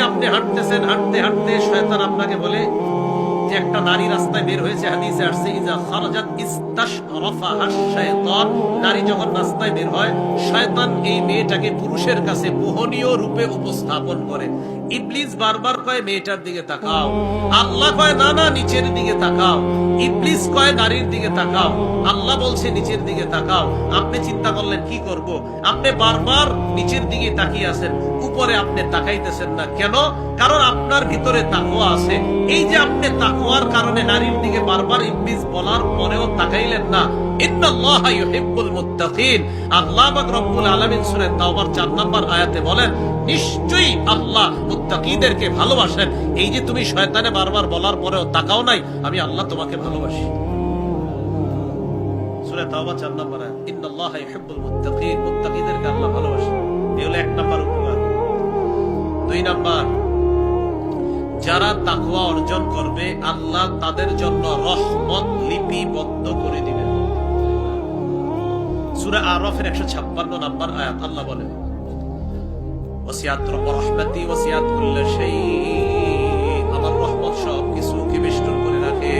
আপনি হাঁটতেছেন হাঁটতে হাঁটতে শয়তান আপনাকে বলে যে একটা নারী রাস্তায় বের হয়েছে, হাদিসে আসছে, ইজা খারাজাত ইস্তাশরাফাহা শায়তান। নারী যখন রাস্তায় বের হয়, শয়তান এই মেয়েটাকে পুরুষের কাছে রূপে উপস্থাপন করে। ইবলিস বারবার কয়, মেয়েটার দিকে তাকাও। আল্লাহ কয়, না না, নিচের দিকে তাকাও। ইবলিস কয়, নারীর দিকে তাকাও। আল্লাহ বলছে, নিচের দিকে তাকাও। আপনি চিন্তা করলেন, কি করব? আপনি বারবার নিচের দিকে তাকিয়ে আছেন, উপরে আপনি তাকাইতেছেন না। কেন? কারণ আপনার ভিতরে তাকওয়া আছে। এই যে আপনি তাকওয়ার কারণে নারীর দিকে বারবার ইবলিস বলার পরেও তাকাইলেন না। আল্লাহ পাক রব্বুল আলামিন সূরা তাওবার 4 নম্বর আয়াতে বলেন, নিশ্চয়ই আল্লাহ মুত্তাকিদেরকে ভালোবাসেন। এই যে তুমি শয়তানে বারবার বলার পরেও তাকাও নাই, আমি আল্লাহ তোমাকে ভালোবাসি। সূরা তাওবা 4 নম্বর যারা তাকওয়া অর্জন করবে আল্লাহ তাদের জন্য রহমত লিপিবদ্ধ করে দিবেন সূরা আরফের 156 নাম্বার আয়াত আল্লাহ বলেন ওয়াসিয়াত রহমতি ওয়াসিয়াত কুল্ল শাই আমার রহমত সব কিছুকে বেষ্টন করে রাখে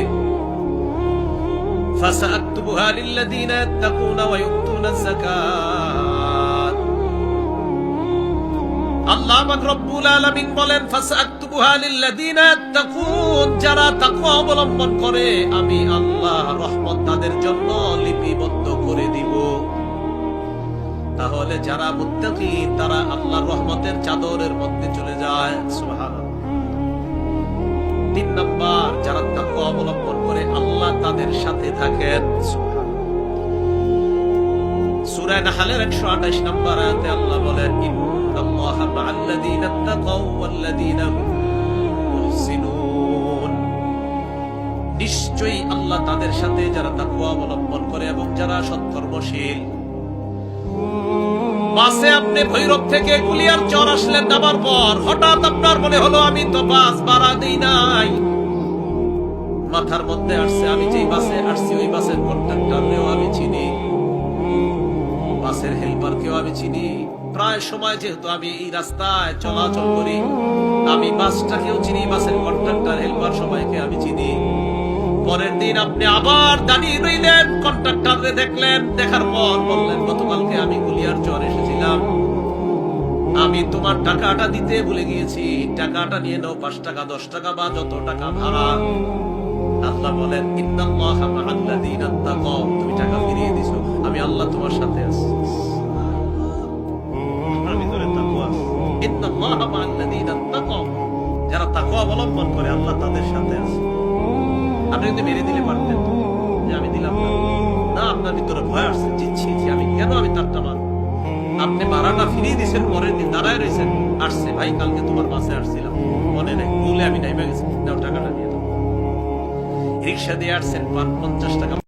فسأكتبها للذين يتقون ويؤتون الزكاة আল্লাহ রব্বুল আলামিন বলেন যারা তাকওয়া অবলম্বন করে, আমি আল্লাহ রহমত তাদের জন্য লিপিবদ্ধ করে দিব। তাহলে যারা মুত্তাকি, তারা আল্লাহর রহমতের চাদরের মধ্যে চলে যায়। সুবহানাল্লাহ। তিন নাম্বার, যারা তাকওয়া অবলম্বন করে, আল্লাহ তাদের সাথে থাকেন। সুবহানাল্লাহ। সূরা নাহলের 128 নম্বর আয়াতে আল্লাহ বলেন ইন্নাল্লাহা মা'আল্লাযীনা তাকাও ওয়াল্লাযীনা হুম মুহসিনুন নিশ্চয়ই আল্লাহ তাদের সাথে যারা তাকওয়া অবলম্বন করে এবং যারা সৎকর্মশীল। বাসে আপনি ভৈরব থেকে কুলিয়ার চর আসলেন নামার পর হঠাৎ আপনার মনে হলো, আমি তো বাস ভাড়া দিই নাই। মাথার মধ্যে আসছে, আমি যেই বাসে আসছি, ওই বাসের কন্ট্রাক্টরেও আমি চিনি। বাসের হেল্পারকেও আমি চিনি। প্রায় সময় যেহেতু আমি এই রাস্তায় চলাচল করি, আমি বাসটাকেও চিনি, বাসের কন্ট্রাক্টর হেল্পার সবাইকে আমি চিনি। পরের দিন আপনি আবার দাঁড়িয়ে রইলেন কন্ট্রাক্টরে দেখলেন, দেখার পর বললেন, গতকালকে আমি গুলিয়ার চর এসেছিলাম। আমি তোমার টাকাটা দিতে ভুলে গিয়েছি। টাকাটা নিয়ে নাও, পাঁচ টাকা, দশ টাকা বা যত টাকা ভাড়া। আল্লাহ বলেন, ইন্নাল্লাহা মা'আল্লাযীনা যারা তাকওয়া অবলম্বন করে, আল্লাহ তাদের সাথে আছে। আপনি কিন্তু মেরে দিলে পারতেন যে আমি দিলাম না। আপনার ভিতরে ভয় আসছে জিচ্ছি যে আমি, কেন আমি তারটা মারব? আপনি ভাড়াটা ফিরিয়ে দিয়েছেন, পরের দিন দাঁড়ায় রয়েছেন, আসছে। ভাই, কালকে তোমার বাসে আসছিলাম। মনে নেই ভুলে আমি নাইবা গেছি। নাও টাকাটা দিয়ে দাও। রিক্সা দিয়ে আসছেন পঞ্চাশ টাকা